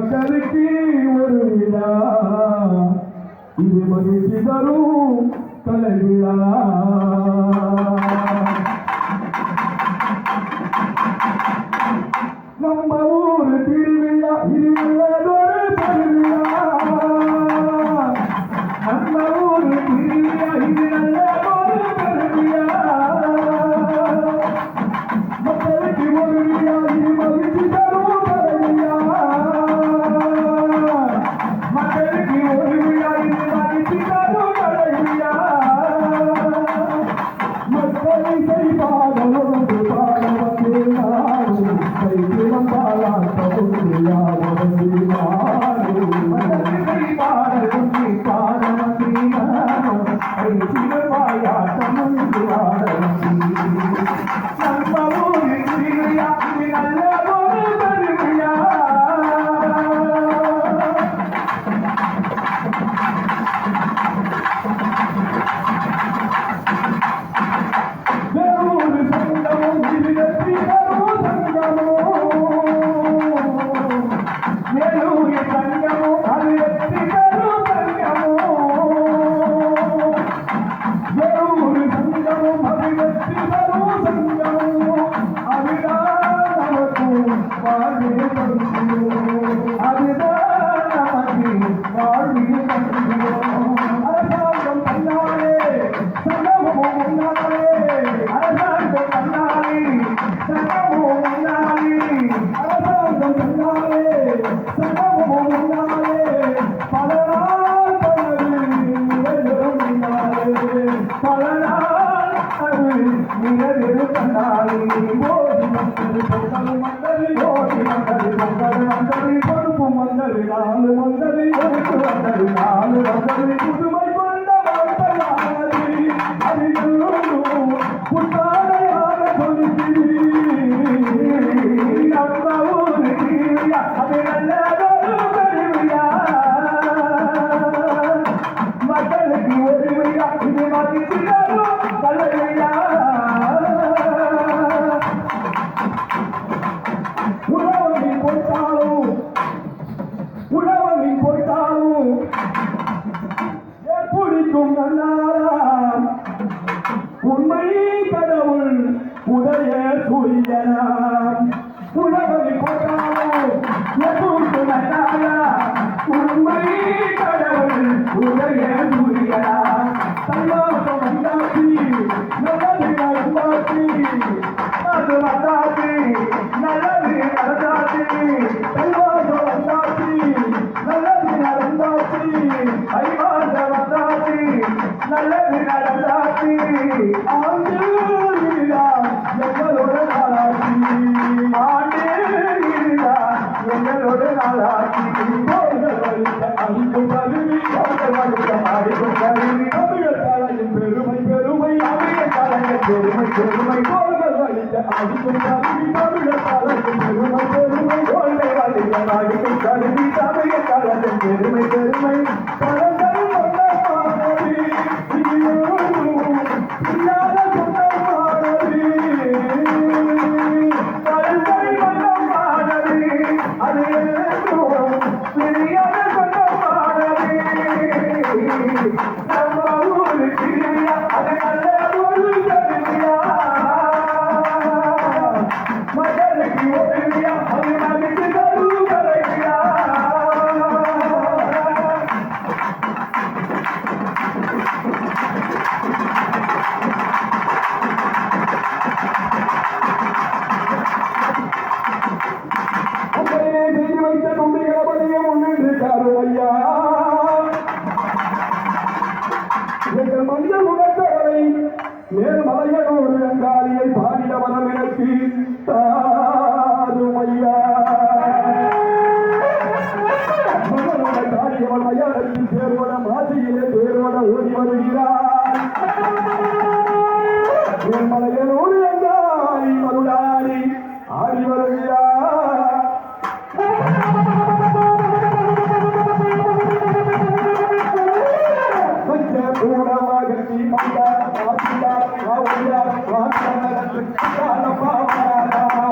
மக்களுக்கு ஒரு விழா இது மகிழ்ச்சி தரும் தலைவிழா ಮಂಡಳಿ ಮಂಡಳಿ ಮಂಡಳಿ ಮಂಡಳಿ వందరి నాలు వందరి ఒడుకు వందరి నాలు వందరి పుదుమై కొండ వందరి అది చూడు పుట్టాలయాల కొలిసి అమ్మ ఊరికి అది నల్లదో పెరివియా మగలికి ఒరివియా ఇది మగిసిగా புரியலா உழவரி கொண்டாலே எதுவும் துணத்தாலா உண்மை கடவுள் உடைய புரியலா சந்தோஷம் வந்தாச்சு நல்லது நடந்தாச்சு அது வந்தாச்சு நல்லது நடந்தாச்சு சந்தோஷம் வந்தாச்சு நல்லது நடந்தாச்சு ஐவாச வந்தாச்சு நல்லது நடந்தாச்சு ஆண்டு கருவி ஆடிக்கும் கருவி அமிய காலையின் பெருமை பெருமை அமிய காலையின் பெருமை கருவி மகளுக்கு ஒரு தருவரையா பெருமட ஊதி வருகிறார் மலையில் ஊர் என்றாரி மருளாடி ஆடி வருகிறார் கூடமாகி மாட்டார் மாட்டார் மாட்டார் மாட்டார் மாட்டார்